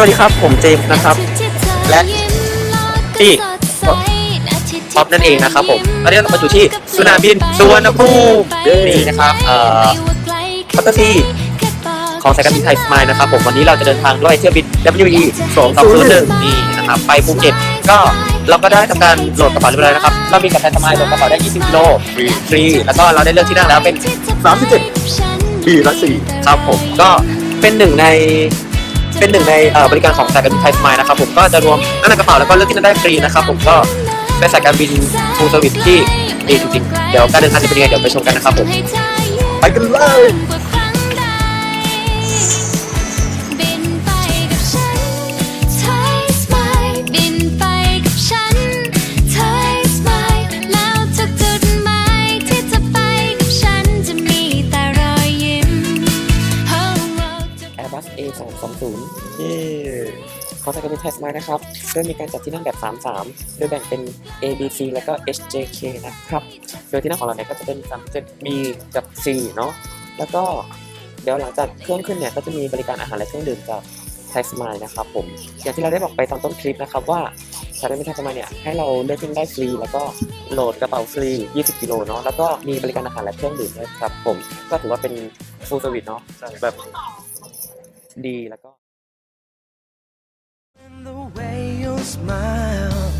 สวัสดีครับ ผมเจมส์นะครับ และพี่ป๊อปนั่นเองนะครับผมตอนนี้เรามาอยู่ที่สนามบินสุวรรณภูมินี่นะครับเอ่อพัตเตอร์ซีของสายการบินไทยสมายนะครับผมวันนี้เราจะเดินทางด้วยเที่ยวบิน WE 201นี่นะครับไปภูเก็ตก็เราก็ได้ทำการโหลดกระเป๋าเรียบร้อยนะครับเรามีกับไทยสมายโหลดกระเป๋าได้ 20กิโลฟรีฟรีแล้วก็เราได้เลือกที่นั่งแล้วเป็น37ปีละสี่ครับผมก็เป็นหนึ่งใน เป็นหนึ่งในบริการของสายการบินไทยสมายนะครับผมก็จะรวมนั่งในกระเป๋าแล้วก็เลือกที่นั่งได้ฟรีนะครับผมก็เป็นสายการบินฟูลเซอร์วิสที่ดีจริงๆเดี๋ยวการเดินทางจะเป็นยังไงเดี๋ยวไปชมกันนะครับผมไปกันเลย จะ Airbus A320 นี่ของสายการบินไทยสมายนะครับ โดยมีการจัดที่นั่งแบบ 33 โดยแบ่งเป็น A B C แล้วก็ HJK นะครับ โดยที่นั่งของเราเนี่ยก็จะเป็น37 B กับ C เนาะ แล้วก็เดี๋ยวหลังจากเครื่องขึ้นเนี่ยก็จะมีบริการอาหารและเครื่องดื่มจากไทยสมายนะครับผม อย่างที่เราได้บอกไปตอนต้นคลิปนะครับว่าสายการบินไทยสมายเนี่ยให้เราเลือกขึ้นได้ฟรี แล้วก็โหลดกระเป๋าฟรี 20 กิโลเนาะแล้วก็มีบริการอาหารและเครื่องดื่มด้วยครับผมก็ถือว่าเป็น full service เนาะแบบ ดีแล้วก็ And the way you smile,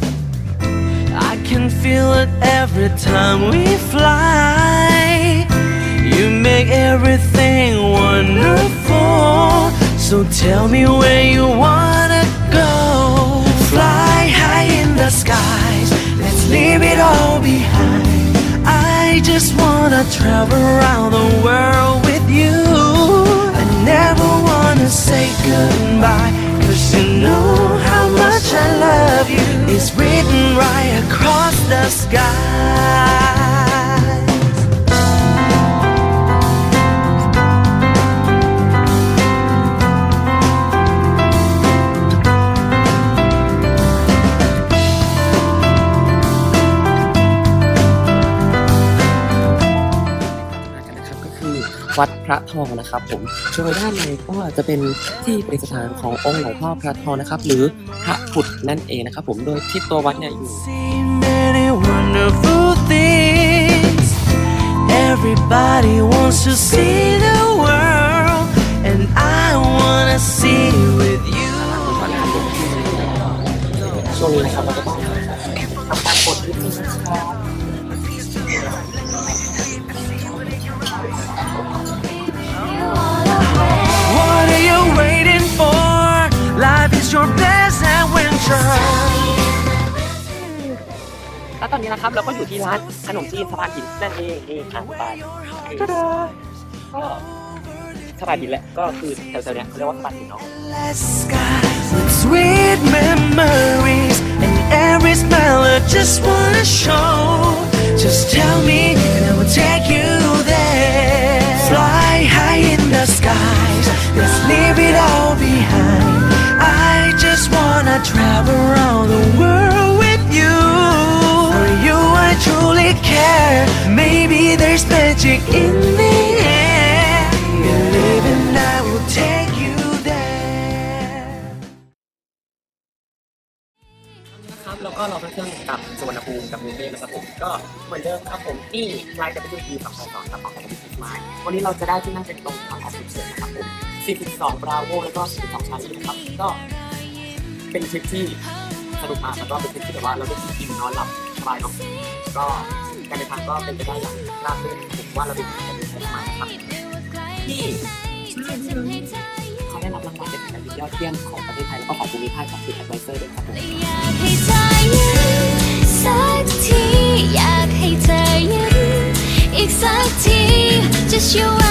I can feel it every time we fly. You make everything wonderful. So tell me where you wanna go. Fly high in the skies, let's leave it all behind. I just wanna travel around the world Cause you know how much I love you. It's written right across the sky. วัดพระทองนะครับ ผมโดยด้านในก็จะเป็นที่ประดิษฐานขององค์หลวงพ่อพระทองนะครับ หรือพระผุดนั่นเองนะครับ ผมโดยที่ตัววัดเนี่ยอยู่ See many wonderful things. Everybody wants to see the world, and I wanna see it with you. ช่วงนี้นะครับเราก็ แล้วตอนนี้นะครับเราก็อยู่ที่ร้านขนมจีนสะพานหินนั่นเองนี่อ่านไปก็สะพานหินแหละก็คือแถวๆเนี้ยเขาเรียกว่าสะพานหินเนาะ Let's sky with sweet memories and every smile I just wanna show. Just tell me and I will take you there. Fly high in the skies, let's leave it all behind. I just wanna travel around the world with you. For you, I truly care. Maybe there's magic in the air. Believe and I will take you there. ครับแล้วก็เราไปเครื่องกับสุวรรณภูมิกับกรุงเทพนะครับผมก็เหมือนเดิมครับผมที่ไลน์จะไปดูทีสองสองครับของการบินไม้วันนี้เราจะได้ที่นั่งเป็นตรงทางออกฉุกเฉินนะครับผม42 Bravo แล้วก็42 Charlie นะครับก็ เป็นทริปที่สนุกมากแล้วก็เป็นทริปที่แบบว่าเราได้กินนอนหลับสบายเนาะก็การเดินทางก็เป็นไปได้อย่างราบรื่นผมว่าเราเป็นการเดินทางใหม่ครับที่เขาได้รับรางวัลเป็นการยอดเยี่ยมของประเทศไทยแล้วก็ของภูมิภาคจากฟิตแอดไวเซอร์ด้วยครับผมอยากให้เธอยิ้มอีกสักที just you